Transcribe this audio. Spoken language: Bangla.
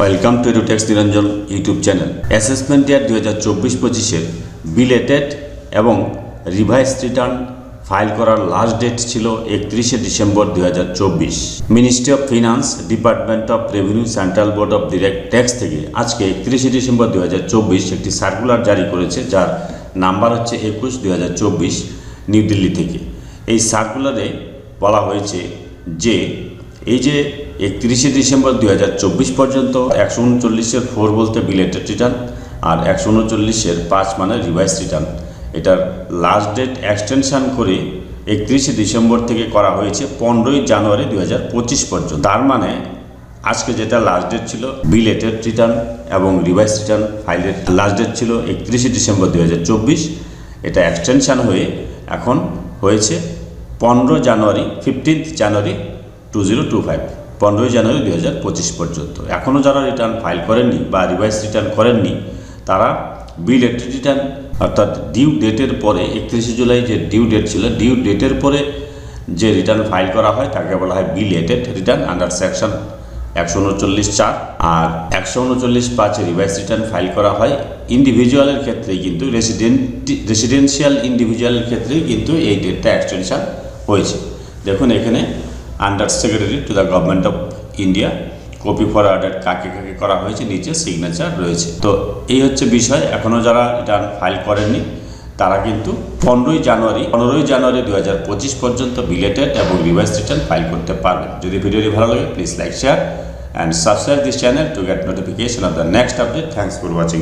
Welcome to Edutex Niranjan YouTube channel assessment year দু হাজার চব্বিশ পঁচিশের বিলেটেড এবং রিভাইস রিটার্ন ফাইল করার লাস্ট ডেট ছিল একত্রিশে ডিসেম্বর দু হাজার চব্বিশ। Ministry of finance department of revenue central board of direct tax থেকে আজকে একত্রিশে ডিসেম্বর দু হাজার চব্বিশ একটি সার্কুলার জারি করেছে, যার নাম্বার হচ্ছে একুশ দু হাজার চব্বিশ নিউ দিল্লি থেকে। এই সার্কুলারে বলা হয়েছে যে এই যে একত্রিশে ডিসেম্বর দু হাজার চব্বিশ পর্যন্ত একশো উনচল্লিশের ফোর বলতে বিলেটেড রিটার্ন আর একশো উনচল্লিশের পাঁচ মানে রিভাইস রিটার্ন এটার লাস্ট ডেট এক্সটেনশান করে একত্রিশে ডিসেম্বর থেকে করা হয়েছে পনেরোই জানুয়ারি দু হাজার পঁচিশ পর্যন্ত। তার মানে আজকে যেটা লাস্ট ডেট ছিল বিলেটেড রিটার্ন এবং রিভাইস রিটার্ন ফাইলের লাস্ট ডেট ছিল একত্রিশে ডিসেম্বর দু হাজার চব্বিশ। এটা এক্সটেনশান হয়ে এখন হয়েছে পনেরো January fifteenth January two zero two five পনেরোই জানুয়ারি দুই হাজার পঁচিশ পর্যন্ত। এখনও যারা রিটার্ন ফাইল করেননি বা রিভাইস রিটার্ন করেননি, তারা বিল রিটার্ন অর্থাৎ ডিউ ডেটের পরে, একত্রিশে জুলাই যে ডিউ ডেট ছিল ডিউ ডেটের পরে যে রিটার্ন ফাইল করা হয়, তাকে বলা হয় belated return under section একশো উনচল্লিশ চার। আর একশো উনচল্লিশ পাঁচে রিভাইস রিটার্ন ফাইল করা হয় ইন্ডিভিজুয়ালের ক্ষেত্রে কিন্তু রেসিডেন্ট রেসিডেন্সিয়াল ইন্ডিভিজুয়ালের ক্ষেত্রেই কিন্তু এই ডেটটা এক্সটেনশন হয়েছে। দেখুন এখানে under secretary to the government of India copy for order কাকে কাকে করা হয়েছে, নিচে সিগনেচার রয়েছে। তো এই হচ্ছে বিষয়। এখনও যারা রিটার্ন ফাইল করেননি, তারা কিন্তু পনেরোই জানুয়ারি পনেরোই জানুয়ারি দু হাজার পঁচিশ পর্যন্ত বিলেটেড এবং রিভাইস রিটার্ন ফাইল করতে পারবেন। যদি ভিডিওটি ভালো লাগে please like share and subscribe this channel to get notification of the next update thanks for watching